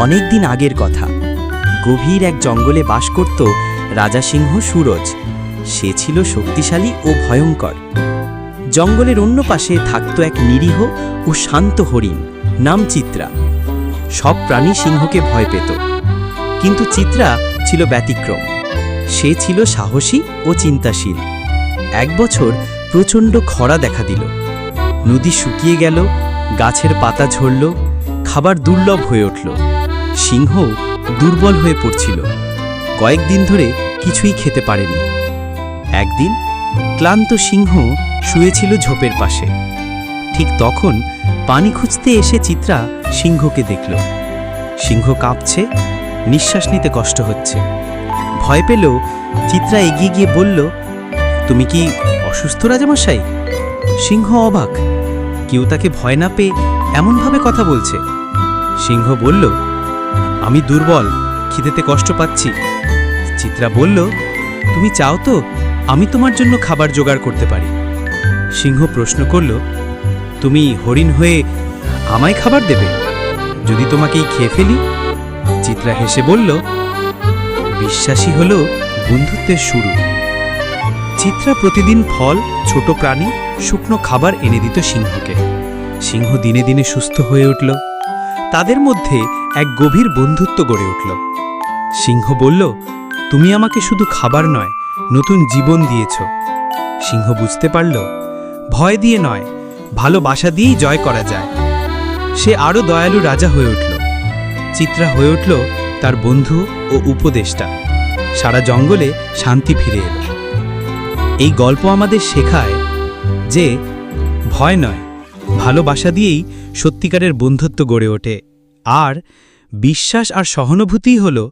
অনেক দিন আগের কথা। গভীর এক জঙ্গলে বাস করত রাজা সিংহ সুরজ। সে ছিল শক্তিশালী ও ভয়ঙ্কর। জঙ্গলের অন্য পাশে থাকত এক নিরীহ ও শান্ত হরিণ, নাম চিত্রা। সব প্রাণী সিংহকে ভয় পেত। কিন্তু চিত্রা ছিল ব্যতিক্রম। সে ছিল সাহসী ও চিন্তাশীল। এক বছর প্রচণ্ড খরা দেখা দিল। নদী শুকিয়ে গেল, গাছের পাতা ঝরল, খাবার দুর্লভ হয়ে উঠল। সিংহ দুর্বল হয়ে পড়ছিল। কয়েকদিন ধরে কিছুই খেতে পারেনি। একদিন ক্লান্ত সিংহ শুয়েছিল ঝোপের পাশে। ঠিক তখন পানি খুঁজতে এসে চিত্রা সিংহকে দেখল। সিংহ কাঁপছে, নিঃশ্বাস নিতে কষ্ট হচ্ছে। ভয় পেল, চিত্রা এগিয়ে গিয়ে বলল, তুমি কি অসুস্থ রাজামশাই? সিংহ অবাক। কেউ তাকে ভয় না পেয়ে এমনভাবে কথা বলছে। সিংহ বলল আমি দুর্বল, খিদেতে কষ্ট পাচ্ছি। চিত্রা বলল, তুমি চাও তো আমি তোমার জন্য খাবার জোগাড় করতে পারি? সিংহ প্রশ্ন করল, তুমি হরিণ হয়ে আমায় খাবার দেবে? যদি তোমাকেই খেয়ে ফেলি? চিত্রা হেসে বলল বিশ্বাসী হল বন্ধুত্বের শুরু। চিত্রা প্রতিদিন ফল, ছোট প্রাণী, শুকনো খাবার এনে দিত সিংহকে। সিংহ দিনে দিনে সুস্থ হয়ে উঠল। তাদের মধ্যে এক গভীর বন্ধুত্ব গড়ে উঠল। সিংহ বলল, তুমি আমাকে শুধু খাবার নয়, নতুন জীবন দিয়েছ। সিংহ বুঝতে পারল, ভয় দিয়ে নয় ভালোবাসা দিয়েই জয় করা যায়। সে আরও দয়ালু রাজা হয়ে উঠল। চিত্রা হয়ে উঠল তার বন্ধু ও উপদেষ্টা। সারা জঙ্গলে শান্তি ফিরে এলো। এই গল্প আমাদের শেখায় যে, ভয় নয় ভালোবাসা দিয়েই সত্যিকারের বন্ধুত্ব গড়ে ওঠে। আর বিশ্বাস আর সহানুভূতিই হল